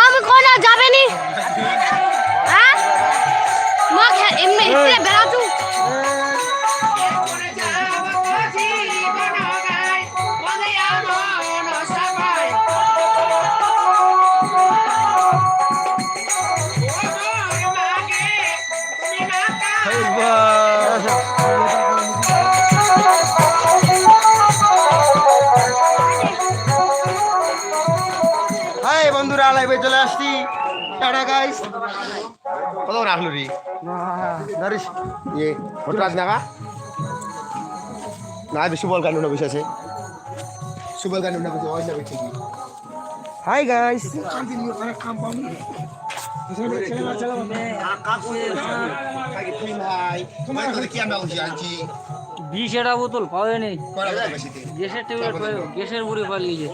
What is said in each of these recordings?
আমি কোনা যাবে নি হ্যাঁ মা খে- এমনি এতে চলে আসছি। টাটা গাইস কত রাখল রে ইয়ে নাকা না বেশি বল কানুন বসে আছে। সুবল না বসে ওই যাবে ঠিকই। হাই গাইস ভাই তোমার কাছে কি আমরা বিশ এটা বোতল পাওয়া নেই গ্যাসের টেবিল গ্যাসের বুড়ি পালিয়ে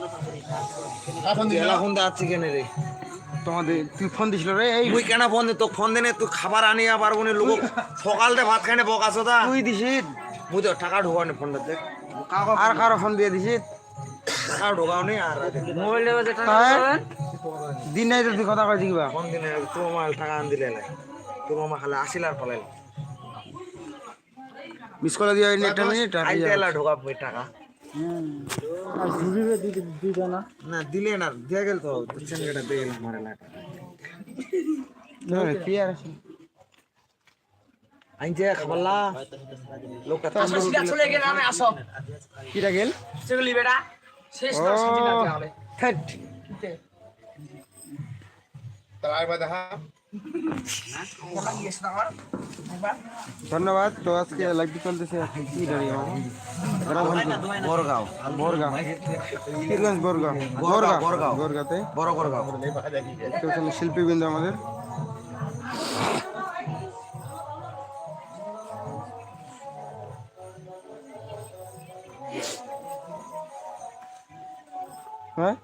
এখন দিলা ফোন যাচ্ছে কেন রে? তোমাদের তুই ফোন দিছিল রে এই তুই কেন ফোন দে তোকে ফোন দেনে তুই খাবার আনিয়া পারব না লোক সকালতে ভাত খাই না বকাছো দা তুই দিছিস? মুই তো টাকা ঢোকাও নি ফোনটা দেখ। আর কারও ফোন দিয়ে দিছিস? টাকা ঢোকাও নি আর মোবাইল লেগে টাকা? দিন নাই তো তুই কথা কইছি কিবা? ফোন দিনে তোর মাল টাকা আন দিলে না তোর মামা খালে আসিল আর পলাইল। মিস করে দিয়ে একটা মিনিট আর আইতে এলা ঢোকাব ওই টাকা না। দিলে না দিয়ে গেল তো। বুঝছেন এটা? দিয়ে গেল মারে না কি আর আছে? আইনছে খাবারলা লোক কত চলে গেলে আমি আসো। কিটা গেল? সেগুলি বেটা শেষ ও থ্যাট তার বাদ দেখা ধন্যবাদ তো আজকে লাইভটি চলতেছে কি দাঁড়িয়ে বড়গাঁও। বোরগা কিরগঞ্জ বোরগা বোরগা বরগাঁও। বোরগাতে বড় শিল্পীবৃন্দ আমাদের। হ্যাঁ?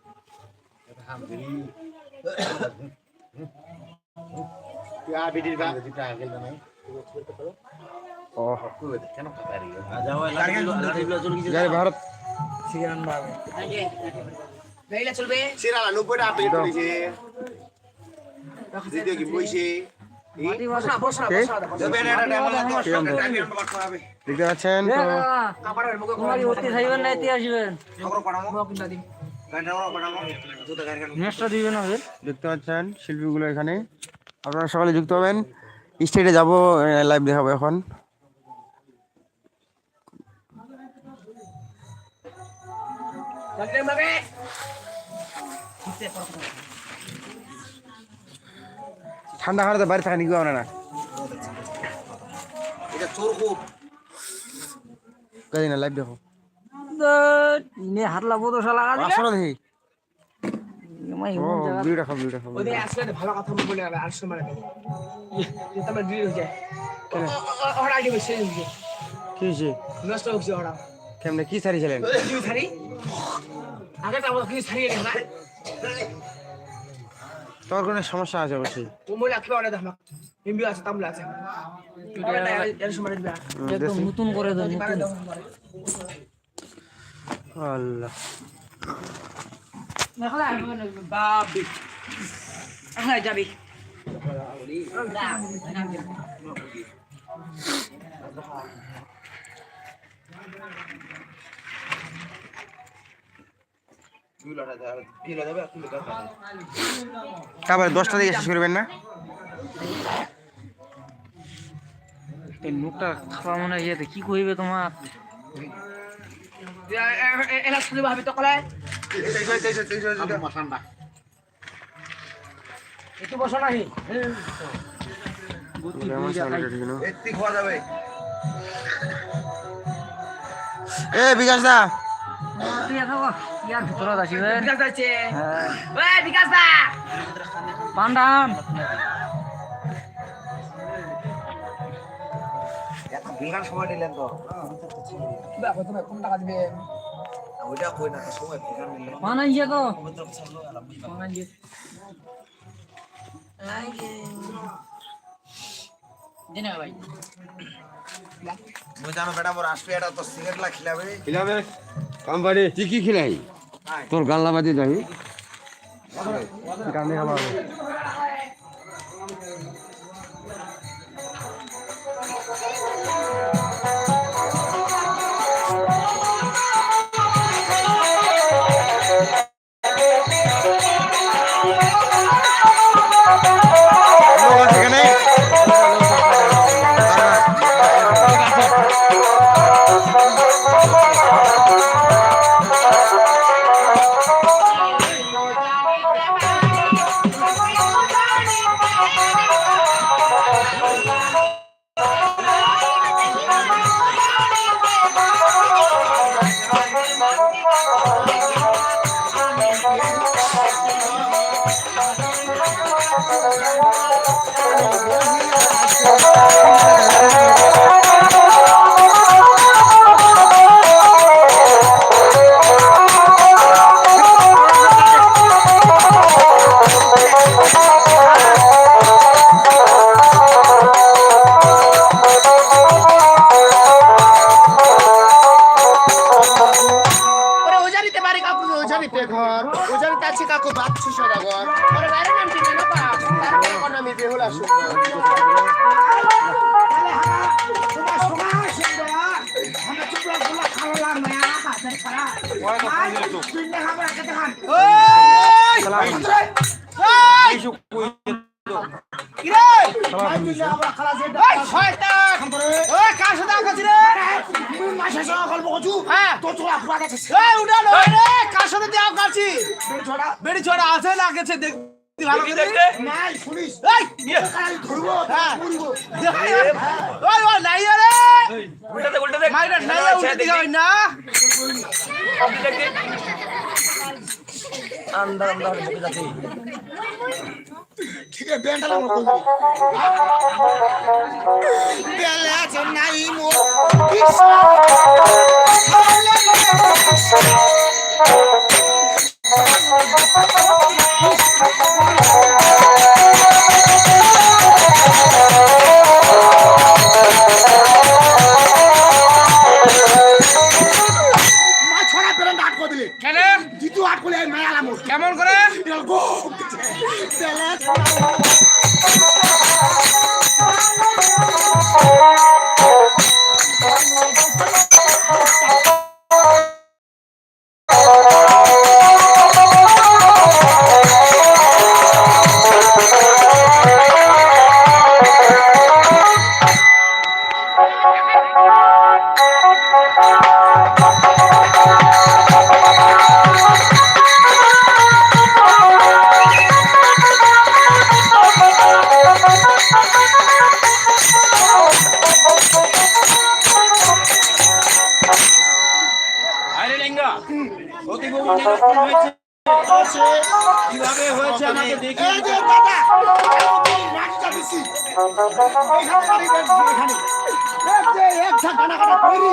ভারত। গাইলা চলবে সিরা 90 টা আপডেট করেছে ভিডিও কি বইছে বসা বসা কে? দেবে না এটা ডেমো না কে? আনবে? দেখতে পাচ্ছেন তো। তোমারই অতি খাইবেন না এতে আসবেন। নেক্সটটা দিবেন হবে দেখতে পাচ্ছেন শিল্পীগুলো এখানে। আপনারা সকালে যুক্ত হবেন। স্টেটে যাব লাইভ দেখাবো এখন। ঠান্ডা খাওয়াতে বাড়ি থাকা নিগো না। এটা চোর খুব। কাজে না লাইভ দেখো হাত লাগবো তো লাগা দেখি। ভালো কথা বলে আর সময় তোমার ডিল হয়ে যায়। ওরা আগে বসে কি হয়েছে? নষ্ট হচ্ছে ওরা। কেমনে কি সারিছিলেন কি ছাড়ি আগে তো আমাদের কি ছাড়িয়ে না তোর কোনো সমস্যা আছে অবশ্যই। রাখবে এমবি আছে তামলা আছে। নতুন করে দাও আল্লাহ। বাবি যাবি তারপরে দশটা থেকে শেষ করবেন না? এই মুখটা খাওয়া মনে হয় ইয়েতে কি কইবে তোমার? এলা শুনে ভাবি তো ঠান্ডা একটু বসো নাহি এ বিকাশ দা পান্ডাম সময় নিলেন তো কম টাকা দিবে ওইটা কই না সময় পানা ইয়ে তো। পানা ইয়ে দিনে ভাই। মুই জানো বেটা মোর আসবে এটা তো সিগারেট লা খিলাবে। খিলাবে? কাম তুই কি খিলাই তোর গাল্লা বাজি যাই কাকু বাচ্চু সদাগর ওরে বাইরে নাম ঠিক না বাপ তার ইকোনমি বেহুল আসুন বেড়ি ছড়া আছে না গেছে? দেখ ভালো করে নাই শুনিস? এই। খালি ধরবো পুরবো ওই ওই নাই রে মাইরা নাই উল্টে দিগা হই না ঠিক আছে বেন্টাল আমার বেলে আছে নাই মো। মা কীভাবে হয়েছে আমাকে দেখি এখানে এক ঝাঁক কাটা কইরি